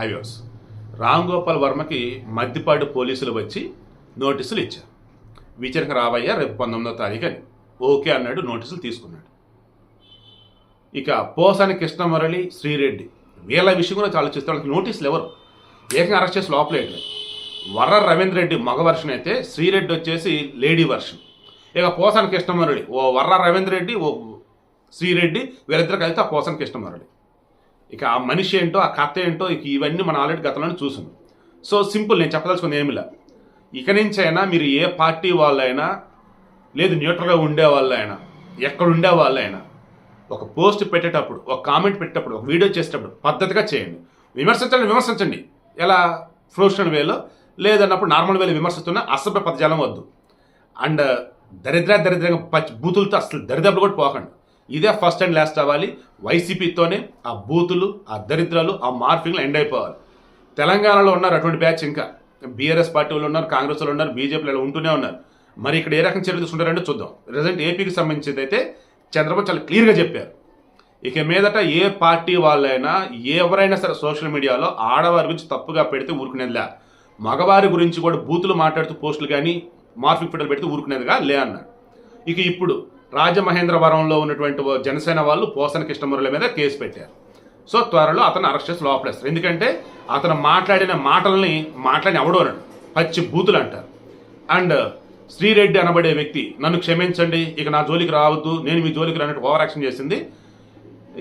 Highways. Ram Gopal వర్మకి మద్దిపాడు పోలీసులు వచ్చి నోటీసులు ఇచ్చారు. విచారణకు రావయ్యా రేపు పంతొమ్మిదో తారీఖు అని ఓకే అన్నాడు నోటీసులు తీసుకున్నాడు. ఇక పోసాని కృష్ణమురళి శ్రీరెడ్డి వీళ్ళ విషయం కూడా ఆలోచిస్తే వాళ్ళకి నోటీసులు ఎవరు? ఏకంగా అరెస్ట్ చేసి లోపలేయట్లేదు వర్ర రవీంద్ర రెడ్డి మగ వర్షన్ అయితే శ్రీరెడ్డి వచ్చేసి లేడీ వర్షన్ ఇక పోసాని కృష్ణమురళి ఓ వర్ర రవీంద్ర రెడ్డి ఓ శ్రీరెడ్డి వీళ్ళిద్దరు కలిసి ఆ పోసాని కృష్ణమురళి. ఇక ఆ మనిషి ఏంటో ఆ కథ ఏంటో ఇక ఇవన్నీ మనం ఆల్రెడీ గతంలో చూసాం. సో సింపుల్ నేను చెప్పదలుచుకుంది ఏమిలా? ఇక నుంచైనా మీరు ఏ పార్టీ వాళ్ళైనా లేదు న్యూట్రల్గా ఉండే వాళ్ళైనా ఎక్కడ ఉండే వాళ్ళైనా ఒక పోస్ట్ పెట్టేటప్పుడు ఒక కామెంట్ పెట్టేటప్పుడు ఒక వీడియో చేసేటప్పుడు పద్ధతిగా చేయండి. విమర్శించండి విమర్శించండి. ఎలా? ప్రొఫెషనల్ వేలో లేదన్నప్పుడు నార్మల్ వేలో విమర్శిస్తున్న అసభ్య పదజాలం వద్దు. అండ్ దరిద్ర దరిద్రంగా పచ్చి బూతులతో అసలు దరిద్రలు కూడా పోకండి. ఇదే ఫస్ట్ అండ్ లాస్ట్ అవ్వాలి. వైసీపీతోనే ఆ బూతులు ఆ దరిద్రాలు ఆ మార్ఫింగ్లు ఎండ్ అయిపోవాలి. తెలంగాణలో ఉన్నారు అటువంటి బ్యాచ్ ఇంకా. బీఆర్ఎస్ పార్టీ వాళ్ళు ఉన్నారు కాంగ్రెస్ వాళ్ళు ఉన్నారు బీజేపీలో ఉంటూనే ఉన్నారు. మరి ఇక్కడ ఏ రకం చర్యలు తీసుకుంటారంటే చూద్దాం. రిజల్ట్ ఏపీకి సంబంధించింది అయితే చంద్రబాబు చాలా క్లియర్గా చెప్పారు. ఇక మీదట ఏ పార్టీ వాళ్ళైనా ఎవరైనా సరే సోషల్ మీడియాలో ఆడవారి గురించి తప్పుగా పెడితే ఊరుకునేదిలా మగవారి గురించి కూడా బూతులు మాట్లాడుతూ పోస్టులు కానీ మార్ఫింగ్ ఫోటోలు పెడితే ఊరుకునేదిగా లే అన్నాడు ఇక ఇప్పుడు రాజమహేంద్రవరంలో ఉన్నటువంటి జనసేన వాళ్ళు పోసన కృష్ణమురళి మీద కేసు పెట్టారు. సో త్వరలో అతను అరెస్ట్ చేసి లోపలేస్తారు. ఎందుకంటే అతను మాట్లాడిన మాటల్ని మాట్లాడిన అవడో పచ్చి బూతులు అంటారు. అండ్ శ్రీరెడ్డి అనబడే వ్యక్తి నన్ను క్షమించండి ఇక నా జోలికి రావద్దు నేను మీ జోలికి రానట్టు ఓవర్ యాక్షన్ చేసింది.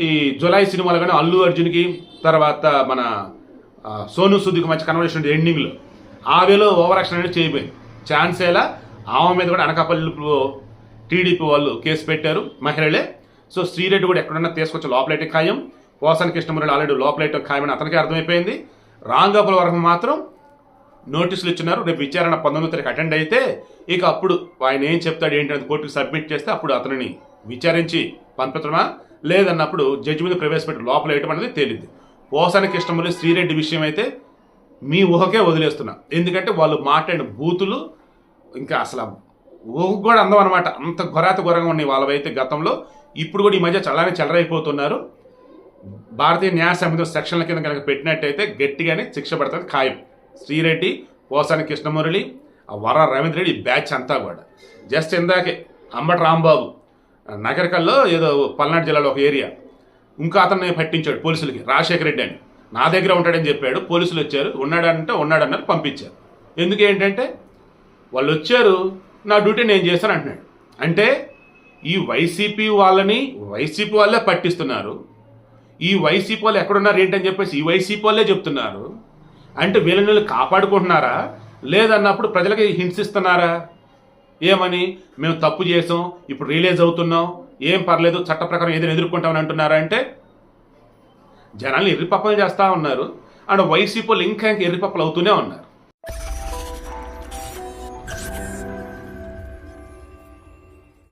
ఈ జులై సినిమాలో కానీ అల్లు అర్జున్కి తర్వాత మన సోను సుద్దికి మధ్య కన్వర్సేషన్ ఎండింగ్లో ఆవేలో ఓవర్ యాక్షన్ అనేది చేయబోయింది. ఛాన్సేలా ఆమె మీద కూడా అనకాపల్లిలో టీడీపీ వాళ్ళు కేసు పెట్టారు మహిళలే. సో శ్రీరెడ్డి కూడా ఎక్కడన్నా తీసుకొచ్చి లోపలైతే ఖాయం. పోసాని కృష్ణమురళి ఆల్రెడీ లోపలైతే ఖాయమని అతనికి అర్థమైపోయింది. రాంగోపాల్ వరకు మాత్రం నోటీసులు ఇచ్చినారు. రేపు విచారణ పంతొమ్మిది తారీఖు అటెండ్ అయితే ఇక అప్పుడు ఆయన ఏం చెప్తాడు ఏంటి కోర్టుకు సబ్మిట్ చేస్తే అప్పుడు అతనిని విచారించి పంపించడమా? లేదన్నప్పుడు జడ్జి మీద ప్రవేశపెట్టి లోపల వేయటం అనేది తేలింది. పోసాని కృష్ణమురళి శ్రీరెడ్డి విషయం అయితే మీ ఊహకే వదిలేస్తున్నా. ఎందుకంటే వాళ్ళు మాట్లాడిన బూతులు ఇంకా అసలు ఊహకు కూడా అందం అనమాట అంత ఘోరాత ఘోరంగా ఉన్నాయి వాళ్ళవైతే గతంలో. ఇప్పుడు కూడా ఈ మధ్య చల్లానే చెలరైపోతున్నారు. భారతీయ న్యాయ సమితి సెక్షన్ల కింద కనుక పెట్టినట్టయితే గట్టిగానే శిక్ష పడుతుంది ఖాయం. శ్రీరెడ్డి పోసాని కృష్ణమురళి ఆ వర రవీంద్ర రెడ్డి బ్యాచ్ అంతా కూడా. జస్ట్ ఇందాకే అంబటి రాంబాబు నగరికల్లో ఏదో పల్నాడు జిల్లాలో ఒక ఏరియా. ఇంకా అతన్ని పట్టించాడు పోలీసులకి. రాజశేఖర రెడ్డి అని. నా దగ్గర ఉంటాడని చెప్పాడు. పోలీసులు వచ్చారు. ఉన్నాడంటే ఉన్నాడన్నారు పంపించారు. ఎందుకు ఏంటంటే వాళ్ళు వచ్చారు నా డ్యూటీ నేను చేశాను అంటున్నాడు. అంటే ఈ వైసీపీ వాళ్ళని వైసీపీ వాళ్ళే పట్టిస్తున్నారు. ఈ వైసీపీ వాళ్ళు ఎక్కడున్నారు ఏంటని చెప్పేసి ఈ వైసీపీ వాళ్ళే చెప్తున్నారు. అంటే వీళ్ళని వీళ్ళు కాపాడుకుంటున్నారా? లేదన్నప్పుడు ప్రజలకి హింసిస్తున్నారా? ఏమని? మేము తప్పు చేసాం ఇప్పుడు రిలీజ్ అవుతున్నాం ఏం పర్లేదు చట్ట ప్రకారం ఏదైనా ఎదుర్కొంటామని అంటున్నారా అంటే? జనాలు ఎర్రిపప్పలు చేస్తూ ఉన్నారు. అండ్ వైసీపీ వాళ్ళు ఇంకా ఇంకా ఎర్రిపప్పలు అవుతూనే ఉన్నారు.